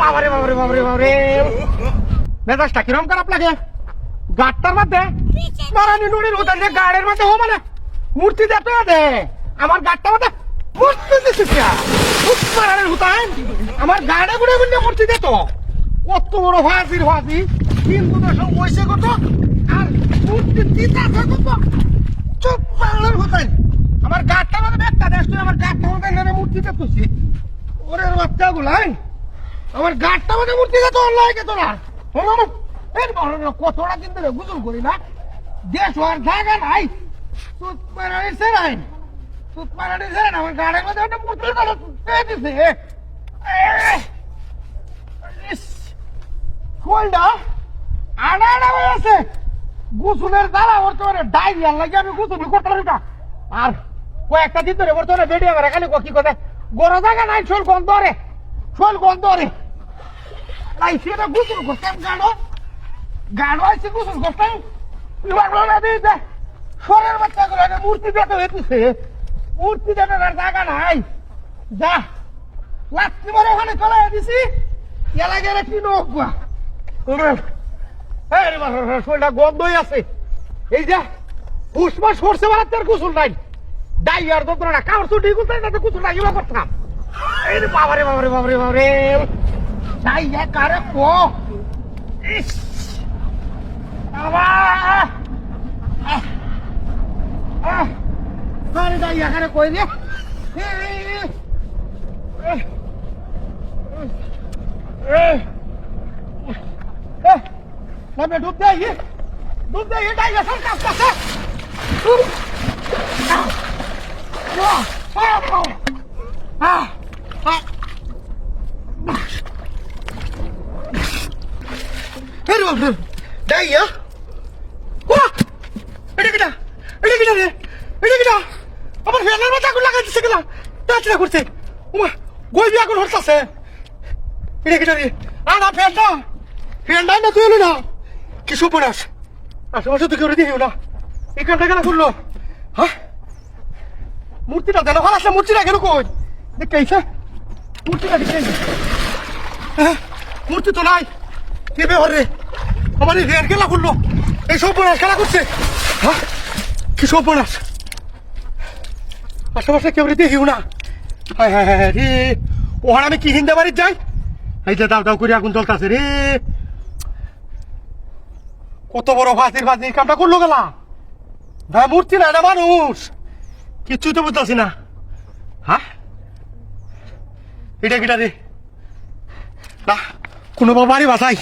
বাবারে বাবারে বাবারে বাবারে। মেজাজটা কিরম খারাপ লাগে? গাড়টার মধ্যে মারানি নুড়ির উদান যে গাড়ির মানে মূর্তি দেখতে দে। আমার গাড়টার মধ্যে মূর্তি মারানির হুতান আমার গাড়ে গুড়ে গুড়ে মূর্তি দে কত বড় ফাঁসির ফাঁসি। দশম পয়সা কত। আর মূর্তি দিতে আছে চুপ পাগলের হুতান আমার দেখ তুই আমার গাড়টার মধ্যে মূর্তি দেখতেছি ওরে বাচ্চা গুলাই আমার গাড়টা মধ্যে মূর্তি দে তো লাগে তোরা। এর বড় কতটা দিন ধরে গুজল করি না? দেশ আর জায়গা নাই। তুত মারানি সে নাই। তুত মারানি সে না আমার গাড়ির মধ্যে একটা মূর্তি গেল দিছে। কোলটা আনা আনা হয়ে আছে গুসুলের দ্বারা বর্তমানে ডাইরিয়ার লাগে আমি গুসুল করতে আর কয়েকটা দিন ধরে বর্তমানে বেডিয়ে বেড়া খালি কি কথা গরো জায়গা নাই, শোল গন্ধ রে শোল গন্ধ রে নাই, সেটা গুসুল করতাম গাড়ো গাড়ো আছে গুসুল করতাম এবার বলে দিয়েছে সরের বাচ্চা একটা মূর্তি দেখতে হয়েছে মূর্তি আর জায়গা নাই। যা লাত্তি মারে ওখানে চলে দিছি এলা গেলে কি নোকা শরীরটা গন্ধই আছে। এই যে, পুষ্পা সরষে বেড়াতে আর গোসল নাই। ডাইয়ার যন্ত্রণা কামড় ছুটি গুলতে না তো নাই এবার করতাম এই বাবারে বাবারে বাবারে বাবারে ডাইয়া কারে কো বাবা কারে ডাইয়া কারে কই রে Làm đút đây đi Đút đây đây là sắp hả Wow এটা কিটা এটা কিটা রে এটা কিটা আমার ফ্যানের মাথা আগুন লাগাই দিছে কিনা তাড়াতাড়ি করছে ওমা গই বিয়া করে হরতাছে এটা কিটা রে আনা ফ্যানটা ফ্যানটা না তুই না কি সুপনাস আশেপাশে তো কেউ দেখিও না এখানটা কেন করল হ্যাঁ মূর্তিটা দেন ভালো আসলে মূর্তিটা কেন কই? দেখতে আইসা মূর্তিটা হ্যাঁ মূর্তি তো নাই। কে ব্যাপার রে? আমার এই রেড খেলা করল। এই সর্বনাশ খেলা করছে। হ্যাঁ কি সর্বনাশ? আশেপাশে কেউ দেখিও না। হ্যাঁ হ্যাঁ হ্যাঁ রে। ওখানে আমি কি হিন্দে বাড়ির যাই? এই যে দাও দাও করে আগুন জ্বলতাছে রে। কত বড় ফাঁসির ফাঁসির কামটা করল গেলা ভাই মূর্তি না মানুষ। কিচ্ছু তো বুঝতেছি না। হ্যাঁ? এটা কিটা রে না কোনো বাবারই বাসাই